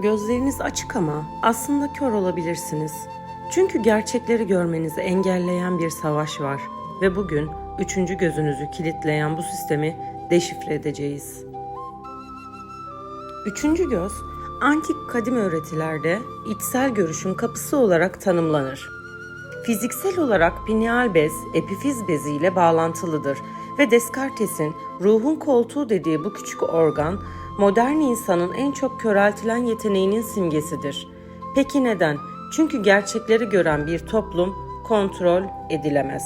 Gözleriniz açık ama aslında kör olabilirsiniz. Çünkü gerçekleri görmenizi engelleyen bir savaş var ve bugün üçüncü gözünüzü kilitleyen bu sistemi deşifre edeceğiz. Üçüncü göz, antik kadim öğretilerde içsel görüşün kapısı olarak tanımlanır. Fiziksel olarak pineal bez, epifiz bezi ile bağlantılıdır ve Descartes'in ruhun koltuğu dediği bu küçük organ, modern insanın en çok köreltilen yeteneğinin simgesidir. Peki neden? Çünkü gerçekleri gören bir toplum kontrol edilemez.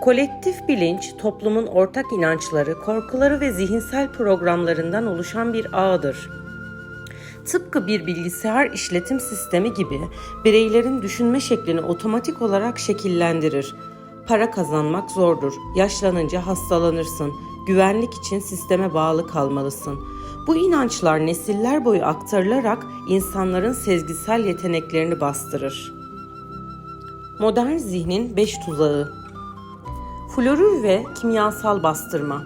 Kolektif bilinç, toplumun ortak inançları, korkuları ve zihinsel programlarından oluşan bir ağdır. Tıpkı bir bilgisayar işletim sistemi gibi bireylerin düşünme şeklini otomatik olarak şekillendirir. Para kazanmak zordur. Yaşlanınca hastalanırsın. Güvenlik için sisteme bağlı kalmalısın. Bu inançlar nesiller boyu aktarılarak insanların sezgisel yeteneklerini bastırır. Modern zihnin beş tuzağı Florür ve kimyasal bastırma.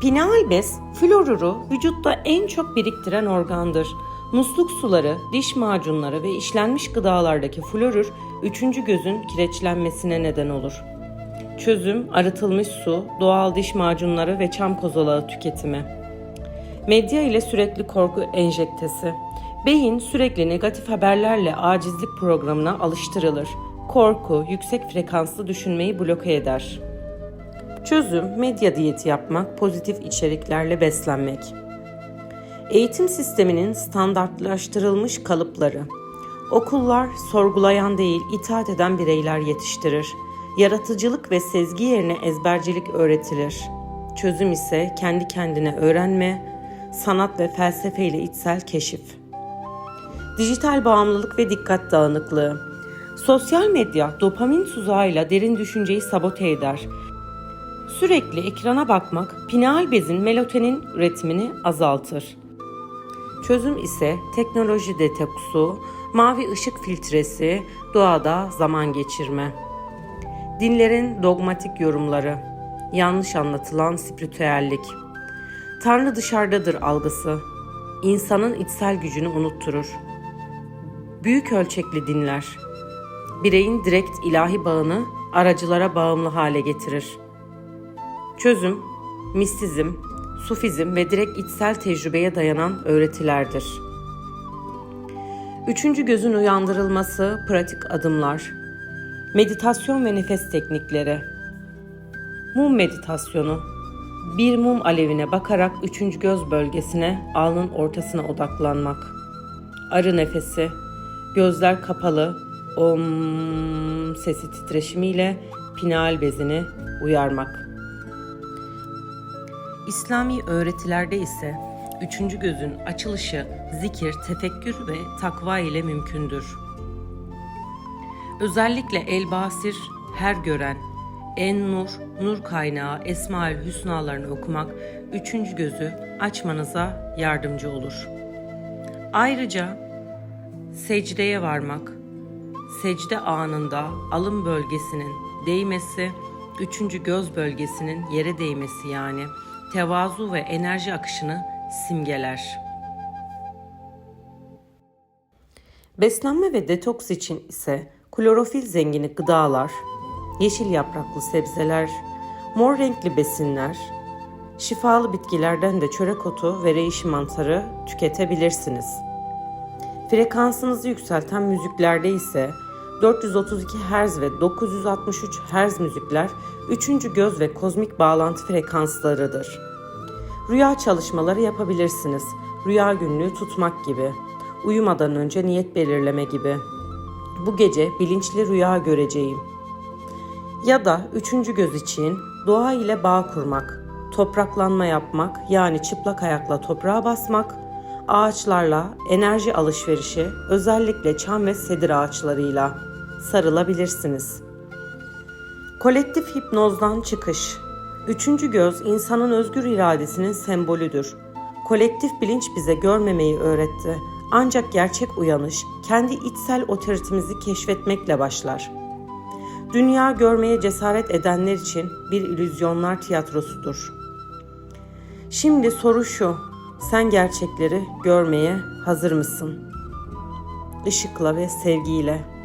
Pineal bez, florürü vücutta en çok biriktiren organdır. Musluk suları, diş macunları ve işlenmiş gıdalardaki florür, üçüncü gözün kireçlenmesine neden olur. Çözüm, arıtılmış su, doğal diş macunları ve çam kozalağı tüketimi. Medya ile sürekli korku enjektesi. Beyin sürekli negatif haberlerle acizlik programına alıştırılır. Korku, yüksek frekanslı düşünmeyi bloke eder. Çözüm, medya diyeti yapmak, pozitif içeriklerle beslenmek. Eğitim sisteminin standartlaştırılmış kalıpları. Okullar sorgulayan değil, itaat eden bireyler yetiştirir. Yaratıcılık ve sezgi yerine ezbercilik öğretilir. Çözüm ise kendi kendine öğrenme, sanat ve felsefe ile içsel keşif. Dijital bağımlılık ve dikkat dağınıklığı. Sosyal medya dopamin tuzağıyla derin düşünceyi sabote eder. Sürekli ekrana bakmak pineal bezin melatonin üretimini azaltır. Çözüm ise teknoloji detoksu, mavi ışık filtresi, doğada zaman geçirme. Dinlerin dogmatik yorumları, yanlış anlatılan spiritüellik. Tanrı dışarıdadır algısı, insanın içsel gücünü unutturur. Büyük ölçekli dinler, bireyin direkt ilahi bağını aracılara bağımlı hale getirir. Çözüm, mistizm, sufizm ve direkt içsel tecrübeye dayanan öğretilerdir. Üçüncü gözün uyandırılması, pratik adımlar, meditasyon ve nefes teknikleri. Mum meditasyonu. Bir mum alevine bakarak üçüncü göz bölgesine, alnın ortasına odaklanmak. Arı nefesi. Gözler kapalı, om sesi titreşimiyle pineal bezini uyarmak. İslami öğretilerde ise üçüncü gözün açılışı zikir, tefekkür ve takva ile mümkündür. Özellikle El Basir, her gören, En Nur, nur kaynağı Esmaül Hüsnalarını okumak üçüncü gözü açmanıza yardımcı olur. Ayrıca secdeye varmak, secde anında alın bölgesinin değmesi, üçüncü göz bölgesinin yere değmesi yani tevazu ve enerji akışını simgeler. Beslenme ve detoks için ise klorofil zengini gıdalar, yeşil yapraklı sebzeler, mor renkli besinler, şifalı bitkilerden de çörek otu ve reishi mantarı tüketebilirsiniz. Frekansınızı yükselten müziklerde ise 432 Hz ve 963 Hz müzikler üçüncü göz ve kozmik bağlantı frekanslarıdır. Rüya çalışmaları yapabilirsiniz. Rüya günlüğü tutmak gibi. Uyumadan önce niyet belirleme gibi. Bu gece bilinçli rüya göreceğim. Ya da üçüncü göz için doğa ile bağ kurmak, topraklanma yapmak yani çıplak ayakla toprağa basmak, ağaçlarla enerji alışverişi özellikle çam ve sedir ağaçlarıyla sarılabilirsiniz. Kolektif hipnozdan çıkış. Üçüncü göz insanın özgür iradesinin sembolüdür. Kolektif bilinç bize görmemeyi öğretti. Ancak gerçek uyanış kendi içsel otoritemizi keşfetmekle başlar. Dünya görmeye cesaret edenler için bir illüzyonlar tiyatrosudur. Şimdi soru şu. Sen gerçekleri görmeye hazır mısın? Işıkla ve sevgiyle.